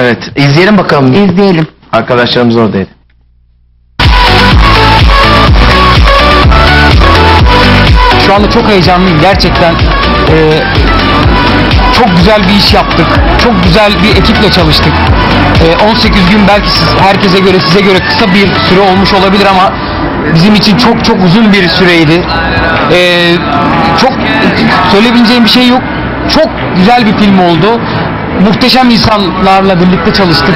Evet. İzleyelim bakalım. İzleyelim. Arkadaşlarımız oradaydı. Şu anda çok heyecanlıyım gerçekten. Ee, çok güzel bir iş yaptık. Çok güzel bir ekiple çalıştık. Ee, 18 gün belki siz, herkese göre size göre kısa bir süre olmuş olabilir ama bizim için çok çok uzun bir süreydi. Ee, çok söyleyebileceğim bir şey yok. Çok güzel bir film oldu. Muhteşem insanlarla birlikte çalıştık.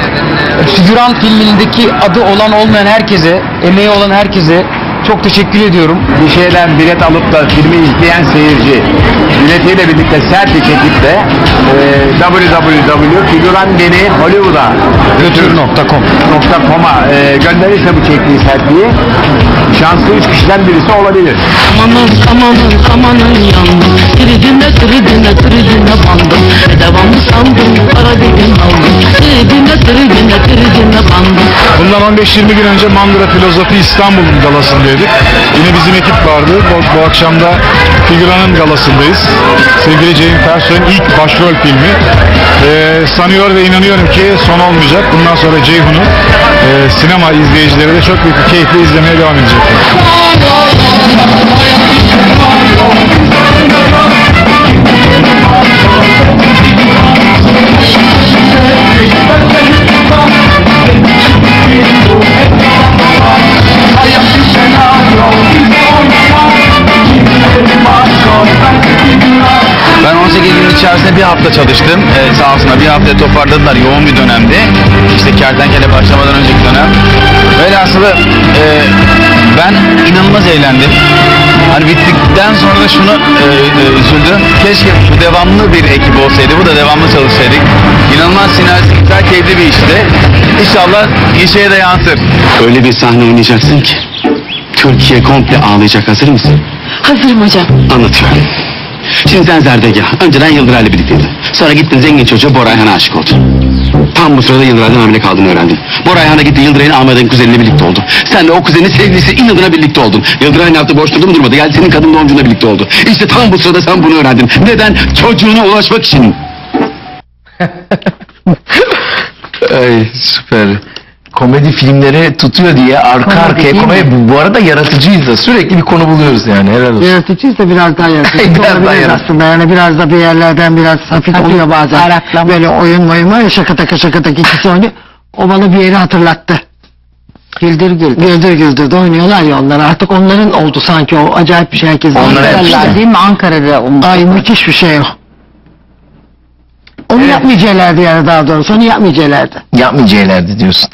Figüran filmindeki adı olan olmayan herkese, emeği olan herkese çok teşekkür ediyorum. bir şeyden bilet alıp da filmi izleyen seyirci biletiyle birlikte sert bir şekilde e, www.figüran beni Hollywood'a Götür.com .com'a e, gönderirse bu çektiği sergiyi şanslı üç kişiden birisi olabilir. Amanın amanın amanın bandım Bundan 15-20 gün önce Mandıra Filozofi İstanbul galasındaydık. Yine bizim ekip vardı. Bu, bu akşam da Figüran'ın galasındayız. Sevgili Ceyhun Fersoy'un ilk başrol filmi. Ee, sanıyor ve inanıyorum ki son olmayacak. Bundan sonra Ceyhun'u e, sinema izleyicileri de çok büyük bir keyifle izlemeye devam edecekler. Bir hafta çalıştım. Ee, sağ olsunlar bir haftaya toparladılar yoğun bir dönemdi. İşte kertenkele başlamadan önceki dönem. Velhasılı e, ben inanılmaz eğlendim. Hani bittikten sonra da şunu e, e, üzüldüm. Keşke bu devamlı bir ekip olsaydı. Bu da devamlı çalışsaydık. İnanılmaz sinerjik, güzel, keyifli bir işti. İnşallah işe de yansır. Öyle bir sahne oynayacaksın ki Türkiye komple ağlayacak hazır mısın? Hazırım hocam Anlatıyorum. Şimdi sen Zerdegah. Önceden Yıldıray'la birlikteydin. Sonra gittin zengin çocuğa Bora Ayhan'a aşık oldun. Tam bu sırada Yıldıray'dan hamile kaldığını öğrendin. Bora Ayhan'a gitti Yıldıray'ın Ahmet'in kuzeniyle birlikte oldu. Sen de o kuzenin sevgilisi inadına birlikte oldun. Yıldıray ne yaptı boş durdu mu durmadı. Geldi senin kadın doğumcuna birlikte oldu. İşte tam bu sırada sen bunu öğrendin. Neden? Çocuğuna ulaşmak için. Ay süper. Komedi filmleri tutuyor diye arka Komedi arkaya değil komedi. Bu, bu arada yaratıcıyız da sürekli bir konu buluyoruz yani helal olsun. Yaratıcıyız da biraz daha yaratıcı Biraz daha olabiliriz yaratıcı. aslında. Yani biraz da bir yerlerden biraz hafif, oluyor bazen. araklama. Böyle oyun oyun var ya şaka taka şaka taka ikisi oynuyor. O bana bir yeri hatırlattı. Güldür güldür. Güldür güldür de oynuyorlar ya onlar. Artık onların oldu sanki o acayip bir şey herkesin. Onlar Onlar yapmışlar. Değil mi Ankara'da? o- Ay müthiş bir şey o. Onu yapmayacaklardı yani daha doğrusu. Onu yapmayacaklardı. Yapmayacaklardı diyorsun.